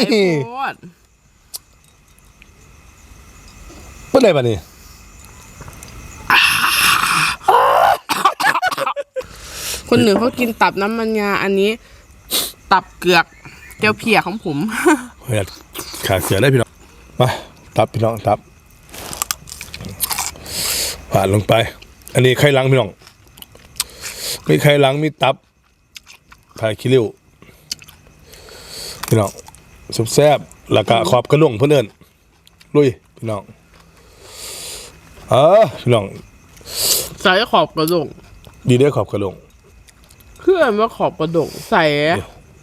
ายโพดเมื่อไหร่บ้านี่คนหนึ่งเขากินตับน้ำมันงาอันนี้ ตับเกือกเจียวเพียของผมเฮ้ยขาเสือได้พี่น้องมาตับพี่น้องตับผ่านลงไป อันนี้ไข่หลังพี่น้องมีไข่หลังมีตับผ่าคิริวพี่น้องสุบ แซบๆแล้วก็ขอบกระหลงเพื่อนเอินลุยพี่น้องเออพี่น้องใส่ขอบกระดงดีได้อขอบกระหลงเพื่อนว่าขอบกระดงใส่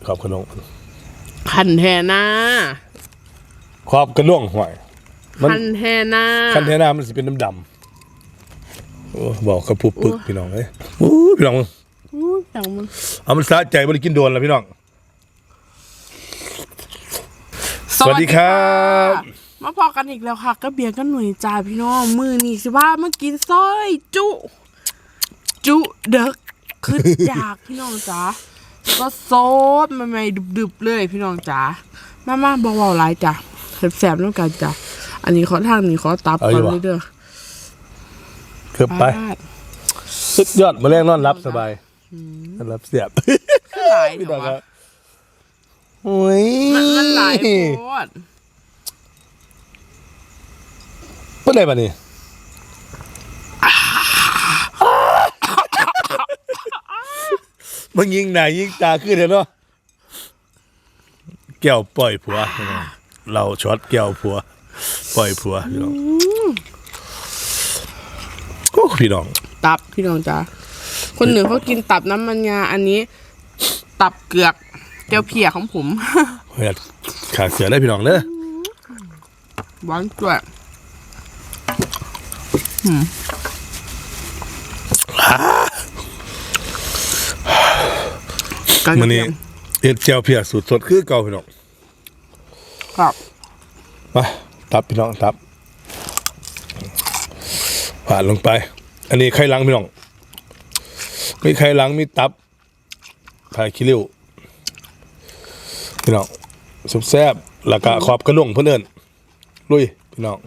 ขอบกระหลงคันแทนาขอบกระหลงห่วยมันคันแทนาคันเทน้ำมันสิเป็นน้ำดำโอ้บอกกระปุกปึกพี่น้องเอ้ยโอ้พี่น้อง อู้จังมัน เอามันสะใจบริกินโดนแล้วพี่น้อง สวัสดีครับ มาพอกันอีกแล้วค่ะก็เบียร์กันหน่วยจ่าพี่น้องมือนี่สิว่ามากินซอยจุ จุเด็กขึ้นจากพี่น้องจ๋าก็โซดใหม่ๆดึบๆเลยพี่น้องจ๋ามามาบอกว่าหลายจ้ะแสบๆแล้วกันจ้ะอันนี้ขอทางนี้ขอตับเอาก่อยู่อนวะเลยเด้อเกือบไปปาดสุดยอดมาแรงนอนรับสบายนอนรับเสียบคือหลายพี่เดี๋น้ยองวครัวะบโอ้ยมันมันหลายโพดเมื่อไหร่บ้านี่มันยิงหน้ายิงตาขึ้นเลยเนาะแก้วปล่อยผัว เราช็อตแก้วผัว ปล่อยผัวพี่น้องโอ้พี่น้อง ตับพี่น้องจ๋าคนหนึ่งเขากินตับน้ำมันงาอันนี้ ตับเกือกเจียวเพียของผม เฮ้ยขาเสือได้พี่น้องเด้อหวานจ้วยกันมันนี่เอ็ดเจียวเพียสูตรสดคือเก่าพี่น้องครับมาตับพี่น้องตับผ่านลงไป อันนี้ไข่หลังพี่น้องมีไข่หลังมีตับผ่าคิริวพี่น้อง สุบแซบๆแล้วก็ขอบกระหลงเพื่อนเอินลุยพี่น้อง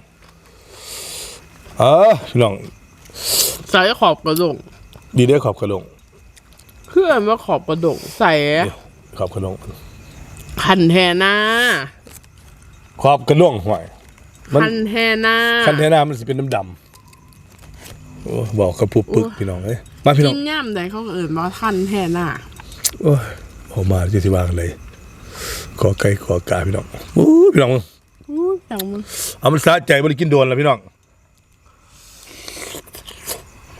เออพี่น้องใส่ขอบกระดงดีได้อขอบกระหลงเพื่อนว่าขอบกระดงใส่ขอบกระหลงคันแทนาขอบกระหลงห่วยมันคันแทนาคันเทน้ำมันสิเป็นน้ำดำโอ้บอกกระปุกปึกพี่น้องเอ้ยมาพี่น้กิองนย่ำใดเขาก็เอื่นว่าคันแทนาโอ้ยออกมาจะสิวางเลย ขอไก่ขอกาพี่น้องโอ้ยพี่น้องอู้จังมันเอามันสะใจบริกินโดนแล้วพี่น้อง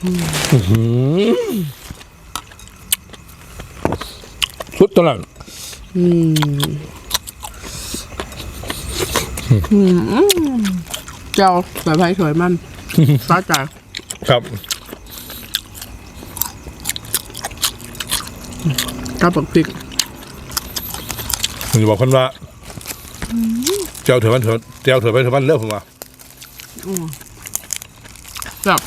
อื้อหือสุดตัวนั้นเจ้าใส่ไผ่สวยมันสาใจครับกับปักพริก ผมจะบอกคนว่าเจ้าเถอะมันเถอะเจ้าเถอะไปเถอะมันเลิกผมว่ากับ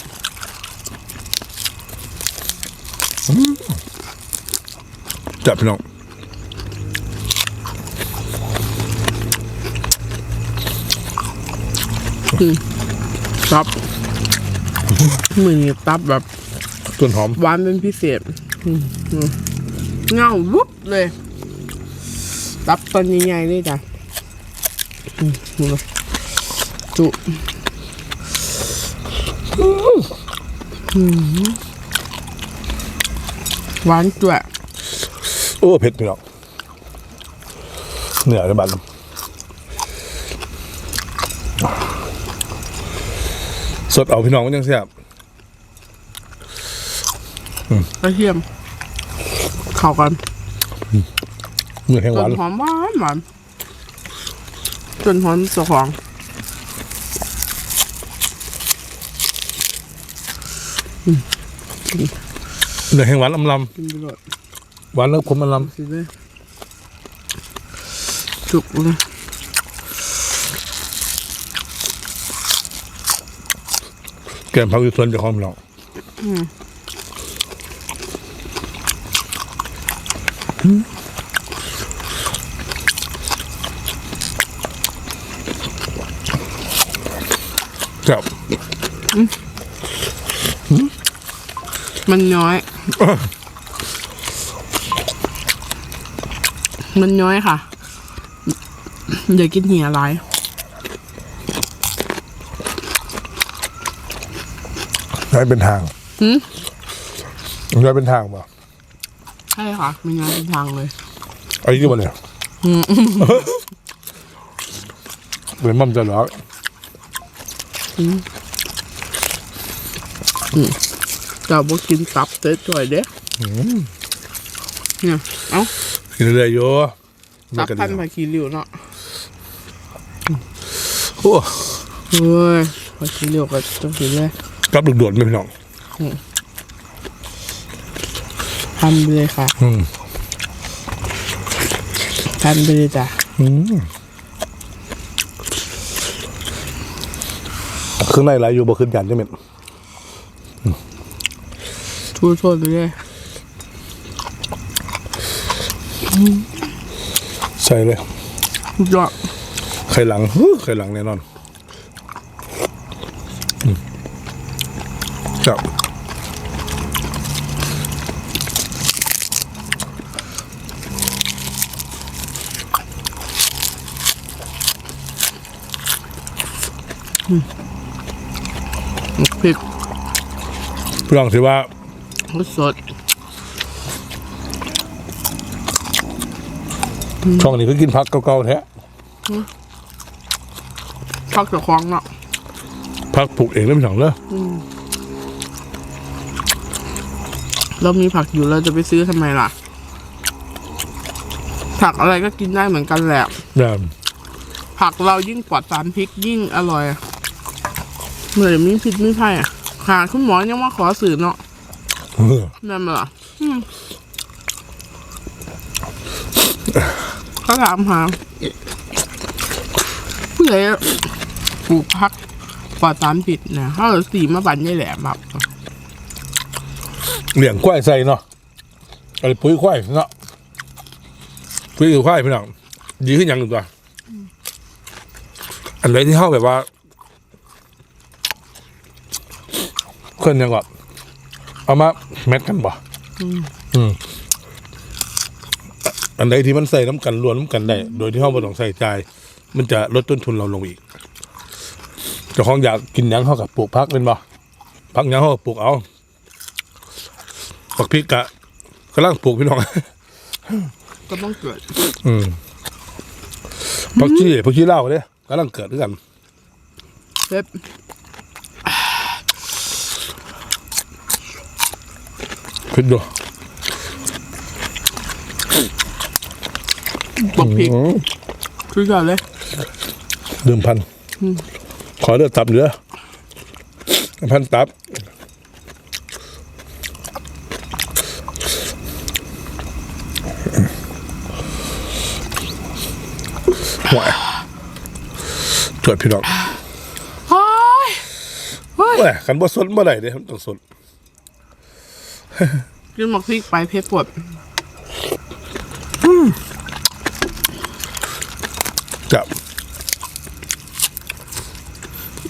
จับพี่น้องตับมือนี้ตับแบบต้นหอมหวานเป็นพิเศษอืมอืมเงาวุบเลย ตับตอนใหญ่ๆเลยจ้ะอืมดูเลยจุอืมหวานจ้วยโอ้เผ็ดพี่น้องเหนื่อยในบ้านสดเอาพี่น้องมันยังเสียบกระเทียม เข้ากัน เหนื่อยแห้งหต้วานนหอมหวานหวานต้นหอมเจ้าของเหนื่อยแห้งหวานลำลกินไปเลยำหวานแล้วผมมันลสิเลยจุกเลยำแกมพักอยู่ส่วนเจ้าของพี่น้อ ครับมันน้อย มันน้อยค่ะ เดี๋ยวกินเหี่ยไรย้ายเป็นทางหืมย้ายเป็นทางป่ะใช่ค่ะมันน้อยเป็นทางเลยไอ้ที่มันเนี่ยเป็นมั่มจะหรอก เราบอกกินตับเต้จ่อยเด้เนี่ยเอ้ากินเรื่อยๆโยตับกัพันผักขี้ริ้วเนาะโอ้เฮ้ยผักขี้ริ้วก็ต้องกินเลยกลับดุกโดดไหมพี่น้องพันไปเลยค่ะอืมพันไปเลยจ้ะเค รื่องในไหลอยู่บ่ขึ้นกันใช่ไหมทูโทษไปเลยใส่เลยทุกยอดไข่หลังฮู้ไข่หลังแน่นอนอืมครับ พริกพี่น้องถือว่าสดช่องนี้ก็กินพักเก่าๆแท้พักจากคลองเนาะพักปลูกเองแล้วพี่น้องเนอะเรามีผักอยู่เราจะไปซื้อทำไมล่ะ ผักอะไรก็กินได้เหมือนกันแหละแบบผักเรายิ่งปลอดสารพิษยิ่งอร่อย เหมือนมีพิษไม่ไพ่อะค่ะคุณหมอยังว่าขอสื่อเนาะเออนั่นมาล่ะอืมเขาถามหาเพื่อปลูกพักปลอดสารพิษนะเขาเอาสีมาบันยี่แหลมแบบเลี้ยงควายใส่เนาะอะไรปุ๋ยควายเนาะปุ๋ยคือควายพี่น้องดีขึ้นอย่างหนึ่งตัวอันไหนที่เข้าแบบว่า เคลื่อนยังก่อนเอามาแมทกันบ่อืมอันไหนที่มันใส่น้ำกันรวนน้ำกันได้ โดยที่เข้าไม่ต้องใส่ใจายมันจะลดต้นทุนเราลงอีกเจ้าของอยากกินหยังเข้ากับปลูกพักเป็นบ่พักหยังเข้ากับปลูกเอาปักพริกกะกำลังปลูกพี่น้องก็ต้องเกิด อืมพักชีพักชีเหล้าเนี่ยกำลังเกิดด้วยกันเล็บ พิดดูบอกพริกคือก่อนเลยเดิมพัน ขอเลือดตับเหลือ พันตับ หวายจวดพี่น้องเฮ้ยเฮ้ยแหมขันบ่สนเมื่อไหร่เนี่ยมันต้องสน กินหมกพริกไปเพชรปวดจับ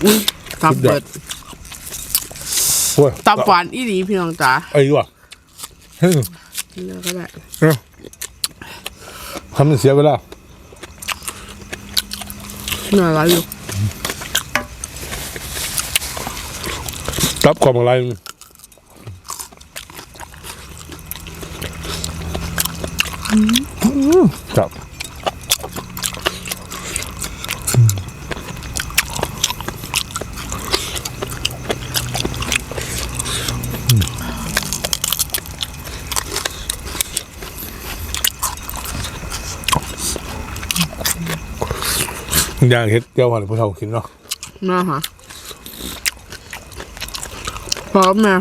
อุ้ยตับสุดยอดเปิดโอ้ยตับหวานอีหลีพี่น้องจ๋าไอ้ยวะเฮ้ยกินแล้วก็ได้ทำให้เสียเวลาเนื้ออะไรอยู่ตับความอะไร จับย่างเฮ็ดเจียวหันผู้เฒ่ากินเนาะน่าฮะพร้อมแม่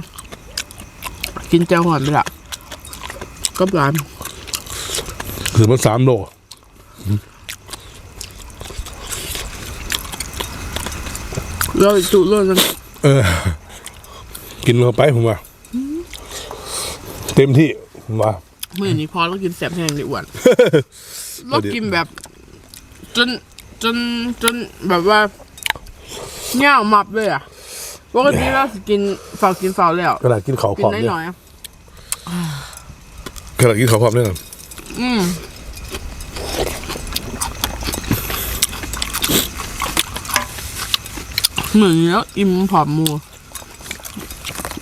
กินแจ่วหอนไปละก็ร้าน คือมันสามโลเราอีกจุเรื่องนึงเออ กินเข้าไปผมว่า เต็มที่ผมว่าเมื่อนี้พอเรากินแสบแห้งดีอ้วนเรากินแบบ จนจนจนแบบว่าเนี่ยมับเลยอะปกติเราสิกินฝากกินฝากแล้วขนาดกินข้าวพกิร้อนมน้เนี่ยอยๆอะขนาดกินข้าวพร้อมเนี่ยอืม เหมือนเนี้ยอิ่มผอมหมู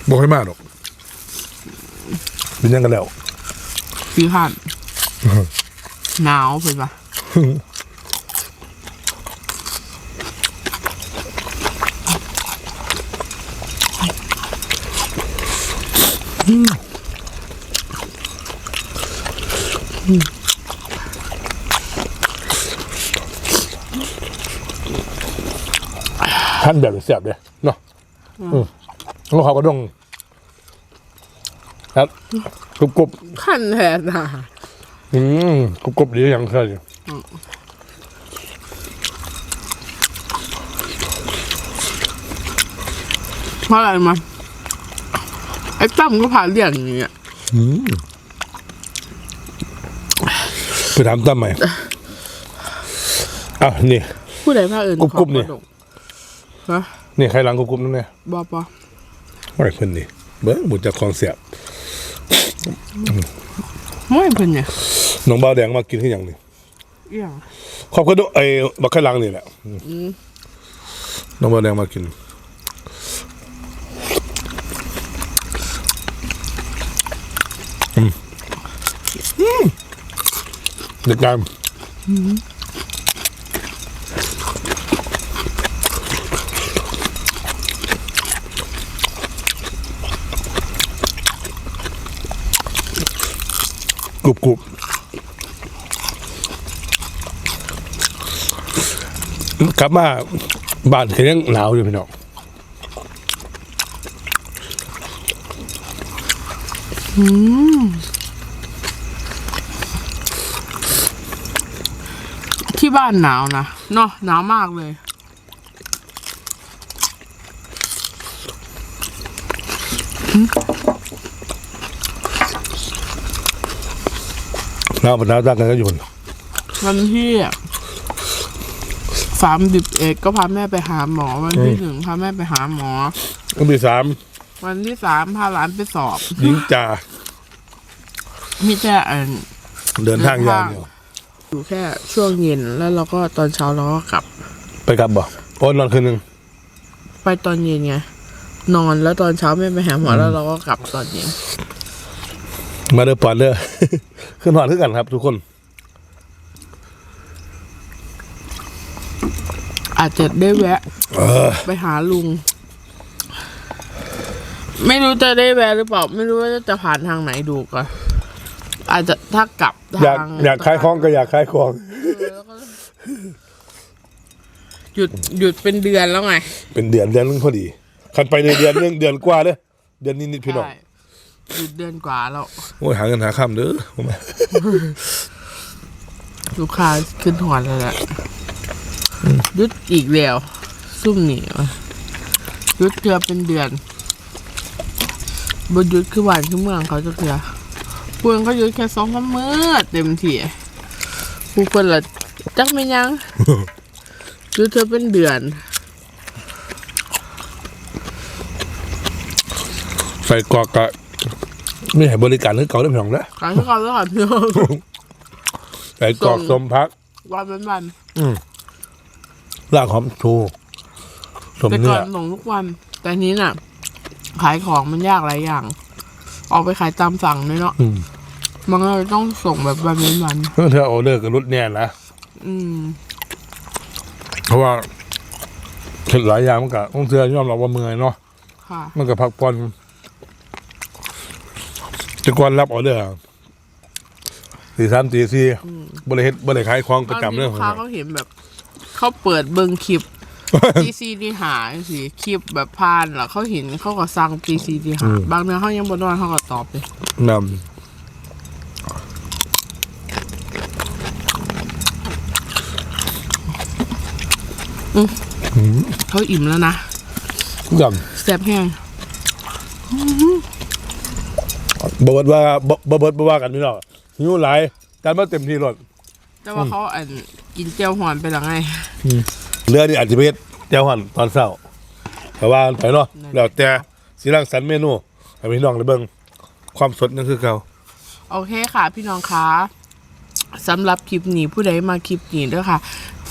บอกให้มากหรอกเป็นยังกันแล้วสีหันหนาวเพิ่นปะท่านแบบเสียบเลยเนาะอืมแล้วเขาก็ต้องครับกรุบกรุบขั้นแทนอะอืมกรุบกรุบดีอย่างเคยเพราะอะไรมาไอ้ตั้มก็พาเรียกอย่างเงี้ยไปถามตั้มใหม่อ้าวนี่ผู้ใดพาเอิญกรุบๆนี่ ฮะนี่ใครรังกรุบกรุบนั่นเนี่ยบอปอว่าไอ้คนนี่เบิ้งหมดจากคลองเสียบไม่เพิ่นเนี่ยน้องเบาวแดงมากินที่อย่างหนี้เอี่ยงขอบคุณด้วยไอ้บักไข่ลังนี่แหละน้องเบาวแดงมากิน อืมอืมเด็กงาม กรุบกรุบกลับมาบ้านก็ยังหนาวอยู่พี่น้องที่บ้านหนาวนะเนาะหนาวมากเลย หนาวปะหนาวตั้งกันก็อยู่บนวันที่สามดิบเอกก็พาแม่ไปหาหมอ วันที่หนึ่งพาแม่ไปหาหมอก็มีสามวันที่สามพาหลานไปสอบหญิงจ่ามีแต่อันเดินทางยาวเดียวอยู่แค่ช่วงเย็นแล้วเราก็ตอนเช้าเราก็กลับ ไปกลับบ่โอ้นอนคืนหนึ่งไปตอนเย็นไงนอนแล้วตอนเช้าแม่ไปหาหมอแล้วเราก็กลับตอนเย็น มาเด้อปอนเด้อขึ้นหอดขึ้นกันครับ ทุกคน อาจจะได้แวะเออไปหาลุง ไม่รู้จะได้แวะหรือเปล่า ไม่รู้ว่าจะผ่านทางไหนดูก่อนอาจจะถ้ากลับทางอยากอยากขายของก็อยากขายของหยุดหยุดเป็นเดือนแล้วไงเป็นเดือนเดือนนึงพอดีคันไปในเดือนนึงเดือนกว่าเด้อเดือนนิดๆพี่น้อง ใช่ หยุดเดือนกว่าแล้วโอ้ยหาเงินหาข้ามเด้อผมลูกค้าขึ้นหัวแล้วแหละหยุดอีกแล้วซุ่มหนีวะหยุดเกือเป็นเดือนบนยุดคือหวานคือเมืองเขาจะเถื่อพวกเขาหยุดแค่สองสามมื้อเต็มที่ผู้คนละจักไม่ยังหยุดเธอเป็นเดือนใส่กรอกกะ ไม่ให้บริการนึกเก่าได้พี่น้องนะครั้งที่เขาแล้วค่ะพี่น้องใส่กรอกส่งสมพัก วันเป็นวันรากหอมชูสมแต่เนื้ก่ออนส่งทุกวัน แต่ทีนี้น่ะ ขายของมันยากหลายอย่าง ออกไปขายตามสั่งด้วยเนาะอืมมันก็เลยต้องส่งแบบวันเป็นวันเพื่อเธอออเดอร์กับรถแน่นะ อืม เพราะว่าเห็นหลายอย่างมันก็ต้องเชื่อยอมรับว่าเมื่อยเนาะค่ะ มันก็พักผ่อน จะก่อนรับออเดอร์สี่สามตีสี่บริเฮ็ดบริขายของประจำบางทีเรื่องลูขกองค้าเราเขาเห็นแบบ เขาเปิดเบิ้งคลิปตีซีดีหาสิคลิปแบบพานเหรอเขาเห็นเขาก็สั่งตีซีดีหาบางเนื้อเขายังบนวันเขาก็ตอบเลยนเขาอิ่มแล้วนะำยแซ่บแห้งำ บเบิดว่าบบ่เบิดบ่ว่ากันพี่น้องหิวหลายการมาเต็มที่รถแต่ว่าเขาอันกินเจียวหอนไปหรือไงเรือนี่อาจจะไปเฮ็ดเจ้าหันตอนเช้าแต่ว่าไปเนาะแล้วแต่สิรังสรรค์เมนูให้พี่น้องได้เบิ่งความสดนั่นคือเก่าโอเคค่ะ พี่น้องคะสำหรับคลิปนี้ผู้ใดมาคลิปนี้เด้อค่ะ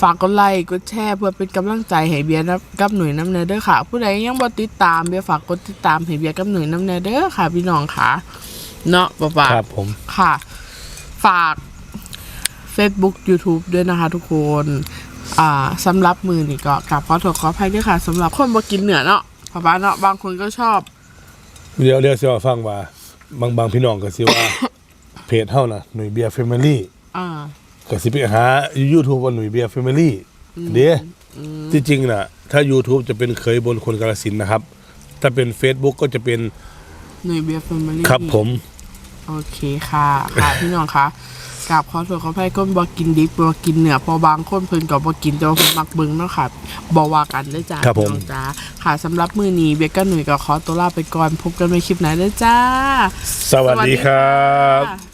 ฝากกดไลค์กดแชร์เพื่อเป็นกำลังใจให้เบียร์นะกับหน่วยน้ำเนยเด้อค่ะ ผู้ใดยังบ่ติดตามเบียร์ฝากกดติดตามให้เบียร์กับหน่วยน้ำเนยเด้อค่ะ พี่น้องค่ะ เนาะบ๊ายบายครับผมค่ะ ฝาก Facebook YouTube ด้วยนะคะทุกคน อ่าสำหรับมือนี่ก็กลับขอโทษขออภัยด้วยค่ะสำหรับคนบ่กินเนื้อเนาะป้าป้าเนาะบางคนก็ชอบ เดี๋ยวเดี๋ยวสิว่าฟังว่า บางบางพี่น้องก็สิว่า เพจเฮาน่ะหน่วยเบียร์แฟมิลี่อ่าก็สิไปหา YouTube ว่าหน่วยเบียร์แฟมิลี่เด้ที่จริงน่ะ ถ้า YouTube จะเป็นเคยบนคนกาลสินธุ์นะครับ ถ้าเป็น Facebook ก็จะเป็นหน่วยเบียร์แฟมิลี่ครับผม โอเคค่ะ ค่ะพี่น้องคะกราบขอโทษขออภัยคนบอกกินดิบบอกกินเนื้อเพอบางคนเพิ่นก็บอกกินแต่ว่าเพิ่นมักเบิ่งเนาะค่ะบอกว่ากันเด้อจ้าครับผมพี่น้องจ้าค่ะสำหรับมื้อนี้เบยกกับหนุ่ยก็ขอตัวลาไปก่อนพบกันในคลิปหน้าเด้อจ้า สวัสดีครับค่ะ